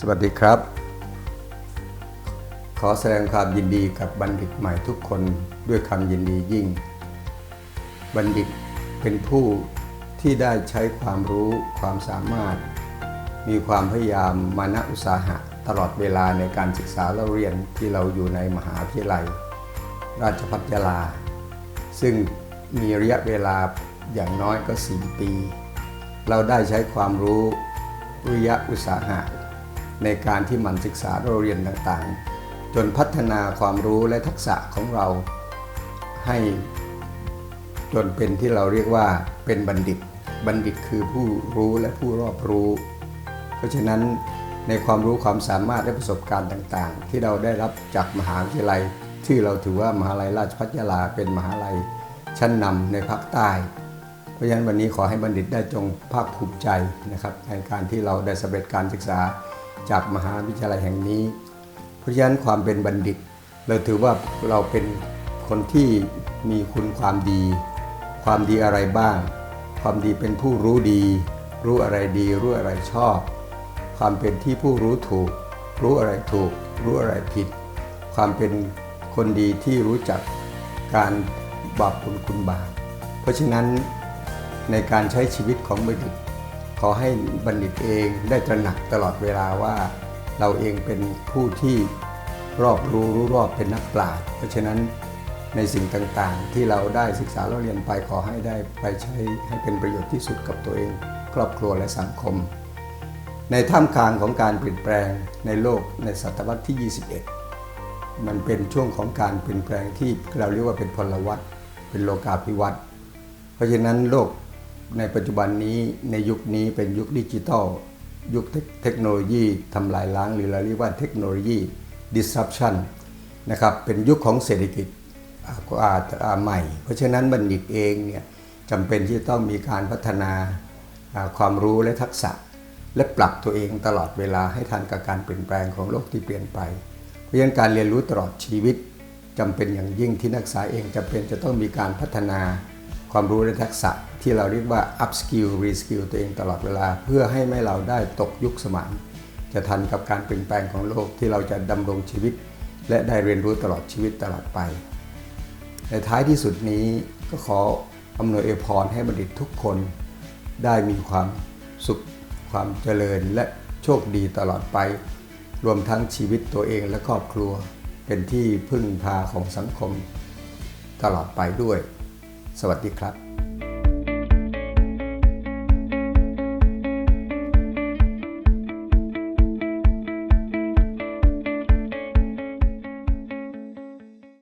สวัสดีครับ ขอแสดงความยินดีกับบัณฑิตใหม่ทุกคนด้วยคำยินดียิ่ง บัณฑิตเป็นผู้ที่ได้ใช้ความรู้ความสามารถ มีความพยายามมานะอุตสาหะ ตลอดเวลาในการศึกษาและเรียนที่เราอยู่ในมหาวิทยาลัย ราชภัฏยาลา ซึ่งมีระยะเวลาอย่างน้อยก็ 4 ปี เราได้ใช้ความรู้วิยะอุตสาหะ ในการที่มันศึกษาเราเรียนต่างๆ จนพัฒนาความรู้และทักษะของเราให้จนเป็นที่เราเรียกว่าเป็นบัณฑิต บัณฑิตคือผู้รู้และผู้รอบรู้ เพราะฉะนั้นในความรู้ความสามารถและประสบการณ์ต่างๆ ที่เราได้รับจากมหาวิทยาลัย ที่เราถือว่ามหาลัยราชภัฏยาลาเป็นมหาลัยชั้นนำในภาคใต้ เพราะฉะนั้นวันนี้ขอให้บัณฑิตได้จงภาคภูมิใจนะครับในการที่เราได้สำเร็จการศึกษา จากมหาวิทยาลัยแห่งนี้ เพราะฉะนั้นความเป็นบัณฑิต เราถือว่าเราเป็นคนที่มีคุณความดี ความดีอะไรบ้าง ความดีเป็นผู้รู้ดี รู้อะไรดีรู้อะไรชอบ ความเป็นที่ผู้รู้ถูก รู้อะไรถูก รู้อะไรผิด ความเป็นคนดีที่รู้จักการบาปบุญคุณบาปเพราะฉะนั้นในการใช้ชีวิตของบัณฑิต อให้บัณฑิตเองได้ตระหนักตลอดเวลาว่า เราเองเป็นผู้ที่รอบรู้รู้รอบเป็นนักปราชญ์เพราะฉะนั้นในสิ่งต่างๆ ที่เราได้ศึกษาเราเรียนไปขอให้ได้ไปใช้ให้เป็นประโยชน์ที่สุดกับตัวเอง ครอบครัวและสังคม ในท่ามกลางของการเปลี่ยนแปลงในโลกในศตวรรษที่ 21 มันเป็นช่วงของการเปลี่ยนแปลงที่เราเรียกว่าเป็นพลวัตเป็นโลกาภิวัตน์เพราะฉะนั้นโลก ในปัจจุบันนี้ในยุคนี้เป็นยุคดิจิทัล ยุคเทคโนโลยีทำลายล้างหรือเราเรียกว่าเทคโนโลยี disruption นะครับเป็นยุคของเศรษฐกิจใหม่ เพราะฉะนั้นบัณฑิตเองเนี่ยจำเป็นที่จะต้องมีการพัฒนาความรู้และทักษะ และปรับตัวเองตลอดเวลาให้ทันกับการเปลี่ยนแปลงของโลกที่เปลี่ยนไป เพราะฉะนั้นการเรียนรู้ตลอดชีวิตจำเป็นอย่างยิ่งที่นักศึกษาเองจำเป็นจะต้องมีการพัฒนา ความรู้และทักษะที่เราเรียกว่า up skill re skill ตัวเองตลอดเวลา เพื่อให้ไม่เราได้ตกยุคสมัย จะทันกับการเปลี่ยนแปลงของโลกที่เราจะดำรงชีวิต และได้เรียนรู้ตลอดชีวิตตลอดไปในท้ายที่สุดนี้ก็ขออำนวยอวยพรให้บัณฑิตทุกคน ได้มีความสุข ความเจริญและโชคดีตลอดไป รวมทั้งชีวิตตัวเองและครอบครัว เป็นที่พึ่งพาของสังคมตลอดไปด้วย สวัสดีครับ